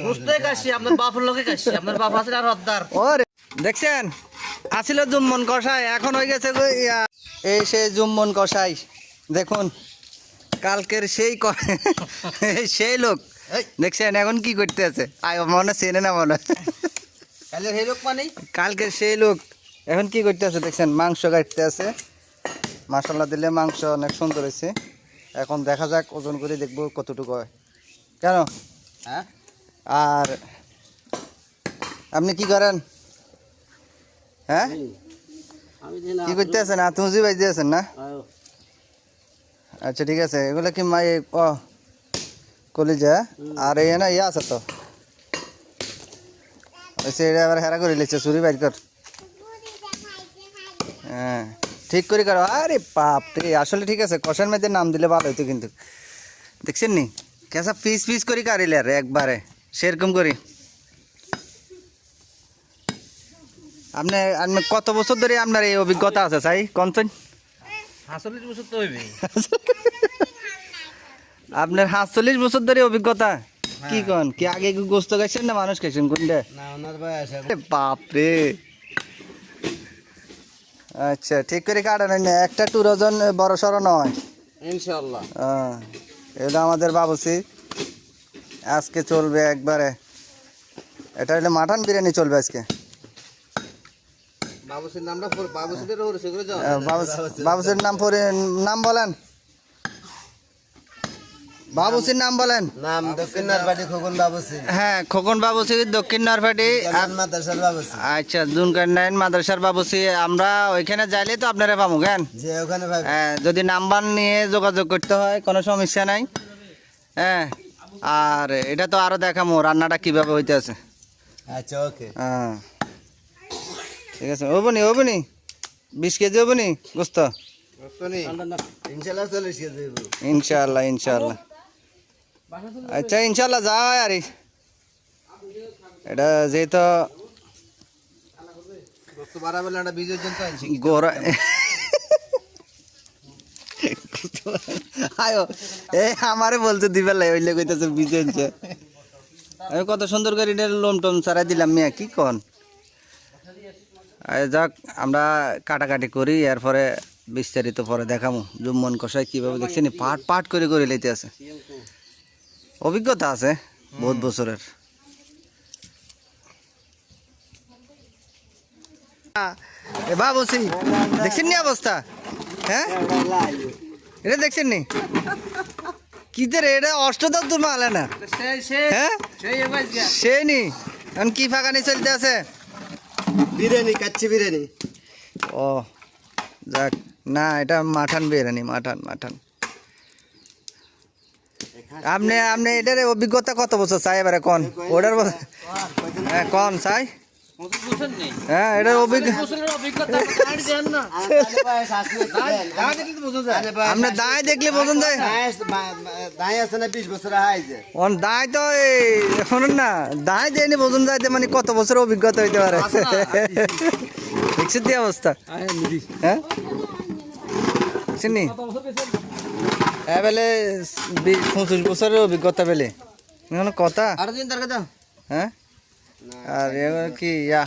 বুঝতেই কাশি আপনার বাপের লোকে কাশি আপনার বাপ আছে আর হদ্দার ওরে দেখছেন? আসিল জুম্মন কষাই এখন হয়ে গেছে এই সেই জুম্মন কষাই দেখুন কালকের সেই সেই লোক দেখছেন এখন কি করতে আছে? আয় মনে চেনে না মনে। সেই লোক কালকের সেই লোক এখন কি করতে আছে দেখছেন মাংস কাটতে আছে। মশলা দিলে মাংস অনেক সুন্দর হয়েছে। এখন দেখা যাক ওজন করে দেখব কতটুকু হয়। কেন? হ্যাঁ? আর আপনি কি করেন? হ্যাঁ? কি করতে আছেন? আতমুজি বাইতে আছেন না? আচ্ছা ঠিক আছে। এগুলো কি মাই ও কলিজা? আর এই না ইয়ে আছে তো। ওইসে এটা আবার হেরা করে লিখছে চুরি বাইর কর। হ্যাঁ ঠিক করে করো। আরে বাপ রে আসলে ঠিক আছে কষার মেয়েতে নাম দিলে ভালো হইতো কিন্তু। দেখছেন নি? কেসা পিস পিস করি কারিলে আর একবারে। সেরকম করি। আপনি আপনি কত বছর ধরে আপনার এই অভিজ্ঞতা আছে চাই কনসেন হাসলির বছর তো হইবে আপনার সাতচল্লিশ বছর ধরে অভিজ্ঞতা? কি কন? কি আগে গোস্ত খাইছেন না মানুষ খাইছেন কোনটা? বাপরে। আচ্ছা ঠিক করে কাটানো না একটা টু ওজন বড় সড়ো নয়। ইনশাআল্লাহ। হ্যাঁ, এটা আমাদের বাবুসি। আজকে চলবে একবারে। এটা হলে মাটন বিরিয়ানি চলবে আজকে। বাবুসির নামটা বাবুসির নাম পরে নাম বলেন। বাবুসির নাম বলেন। নাম দক্ষিণ নারবাড়ি খোকন বাবুসি। হ্যাঁ খোকন বাবুসি দক্ষিণ নরফাটি জান মাদ্রাসার বাবুসি। আচ্ছা জুনকার নাইন মাদ্রাসার বাবুসি। আমরা ওইখানে যাইলে তো আপনারা পাবো কেন? যে ওখানে হ্যাঁ, যদি নাম্বার নিয়ে যোগাযোগ করতে হয় কোনো সমস্যা নাই। হ্যাঁ আর এটা তো আরও দেখামো রান্নাটা কীভাবে হইতে আছে আচ্ছা ওকে। হ্যাঁ। ঠিক আছে ওবনি ওবনি বিশ কেজি ওবনি গোস্ত। ইনশাল্লাহ ইনশাল্লাহ আচ্ছা ইনশাল্লাহ যায় আর। এটা যেহেতু গোরা আয়ো এ আমারে বলছে দিবার লাই ওইলে কইতাছে বিজেনছে আমি কত সুন্দর করে এটা লোম টোম ছাড়াই দিলাম মিয়া কি কন? যাক আমরা কাটাকাটি করি এরপরে বিস্তারিত পরে দেখামু জুম্মন কষাই কীভাবে দেখছেন পাট পাট করে করে লইতে আছে। অভিজ্ঞতা আছে বহুত বছরের। এ বাবুসি দেখছেন নি অবস্থা? হ্যাঁ? এটা দেখছেন নি? কি রে এটা অষ্টদশ দূর মালে না? সেই সেই হ্যাঁ? সেই নি। এখন কি ফাঁকানি চলতে আছে? বিরিয়ানি কাচ্চি বিরিয়ানি। ও যাক। না এটা মাঠান বিরিয়ানি মাঠান মাঠান। আপনি আপনি এটার অভিজ্ঞতা কত বছর চাই এবারে কন? ওটার হ্যাঁ কন চাই? হ্যাঁ দেখলে তো যায়। দায় দেখলে বোঝেন যায়। আছে না বিশ বছর অন দায় তো এই শুনুন না দায় দেয়নি বোঝুন যাইতে মানে কত বছর অভিজ্ঞতা হইতে পারে। দেখছেন কি অবস্থা? হ্যাঁ? হ্যাঁ বেলে পঁচিশ বছরের অভিজ্ঞতা বেলে। কথা? আরও দিন তার কথা। হ্যাঁ? আর এবার কি ইয়া।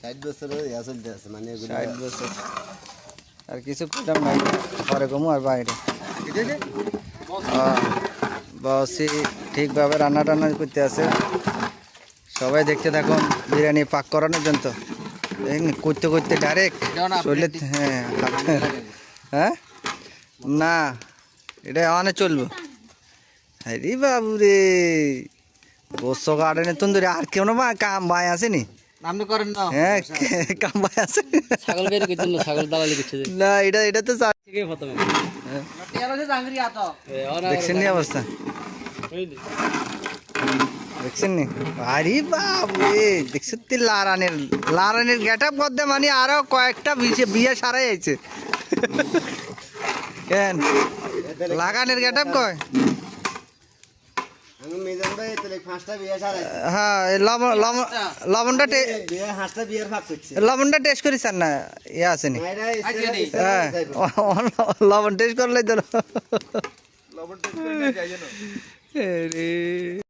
ষাট বছর ইয়া চলতে আছে মানে এগুলো ষাট বছর। আর কিছু করলাম না পরে কমু আর বাইরে। বসি ঠিকভাবে রান্না টান্না করতে আছে। সবাই দেখতে থাকুন বিরিয়ানি পাক করানোর জন্য তো। করতে করতে ডাইরেক্ট চলে হ্যাঁ হ্যাঁ? না এটা অনেক চলবো। আরে বাবু রে বসো গার্ডেনে তন্দুরি আর কেউ না কাম ভাই আসেনি। আপনি করেন না। হ্যাঁ কাম ভাই আছে ছাগল বের করছেন না ছাগল দালালি করছে না এটা এটা তো প্রথমে। দেখছেন নি অবস্থা? দেখছেন নি? আরে লারানের লারানের গেট আপ করতে মানে আরও কয়েকটা বিয়ে বিয়ে সারাই আছে। কেন? লাগানের গেট আপ কয় আমি মিজান ভাই তাহলে পাঁচটা বিয়ে সারাই হ্যাঁ লবণ লবণ লবণটা লবণটা টেস্ট করিস না ইয়ে আছে নি। আচ্ছা নি হ্যাঁ লবণ টেস্ট করলে তো